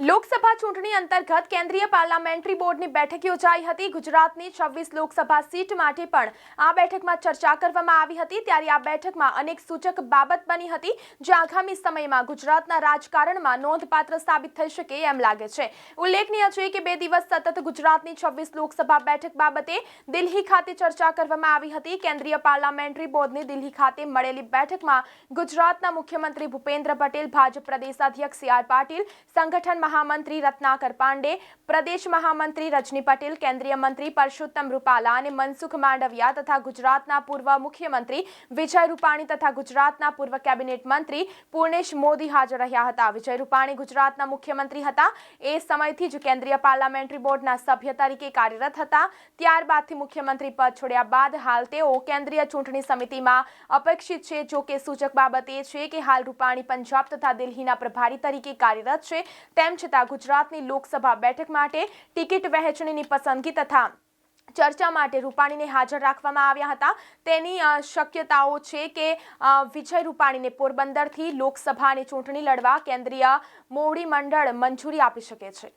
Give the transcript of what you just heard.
લોકસભા ચૂંટણી અંતર્ગત કેન્દ્રીય પાર્લામેન્ટરી બોર્ડની બેઠક યોજાઈ હતી. ગુજરાતની છવ્વીસ લોકસભા સીટ માટે પણ આ બેઠકમાં ચર્ચા કરવામાં આવી હતી. ત્યારે આ બેઠકમાં અનેક સૂચક બાબત બની હતી જે આગામી સમયમાં ગુજરાતના રાજકારણમાં નોંધપાત્ર સાબિત થઈ શકે એમ લાગે છે. ઉલ્લેખનીય છે કે બે દિવસ સતત ગુજરાતની છવ્વીસ લોકસભા બેઠક બાબતે દિલ્હી ખાતે ચર્ચા કરવામાં આવી હતી. કેન્દ્રીય પાર્લામેન્ટરી બોર્ડની દિલ્હી ખાતે મળેલી બેઠકમાં ગુજરાતના મુખ્યમંત્રી ભૂપેન્દ્ર પટેલ, ભાજપ પ્રદેશ અધ્યક્ષ સી આર પાટીલ, સંગઠન મહામંત્રી રત્નાકર પાંડે પ્રદેશ મહામંત્રી રજની પટેલ, કેન્દ્રીય મંત્રી પરસોત્તમ રૂપાલા અને મનસુખ માંડવિયા તથા ગુજરાતના પૂર્વ મુખ્યમંત્રી વિજય રૂપાણી તથા ગુજરાતના પૂર્વ કેબિનેટ મંત્રી પૂર્ણેશ મોદી હાજર રહ્યા હતા. વિજય રૂપાણી ગુજરાતના મુખ્યમંત્રી હતા. એ સમયથી જ કેન્દ્રીય પાર્લામેન્ટરી બોર્ડના સભ્ય તરીકે કાર્યરત હતા. ત્યારબાદથી મુખ્યમંત્રી પદ છોડ્યા બાદ હાલ તેઓ કેન્દ્રીય ચૂંટણી સમિતિમાં અપેક્ષિત છે. જો કે સૂચક બાબત એ છે કે હાલ રૂપાણી પંજાબ તથા દિલ્હીના પ્રભારી તરીકે કાર્યરત છે. તેમ છતાં ગુજરાતની લોકસભા બેઠક માટે ટિકિટ વહેંચણીની પસંદગી તથા ચર્ચા માટે રૂપાણીને હાજર રાખવામાં આવ્યા હતા. તેની શક્યતાઓ છે કે વિજય રૂપાણીને પોરબંદરથી લોકસભાની ચૂંટણી લડવા કેન્દ્રીય મોવડી મંડળ મંજૂરી આપી શકે છે.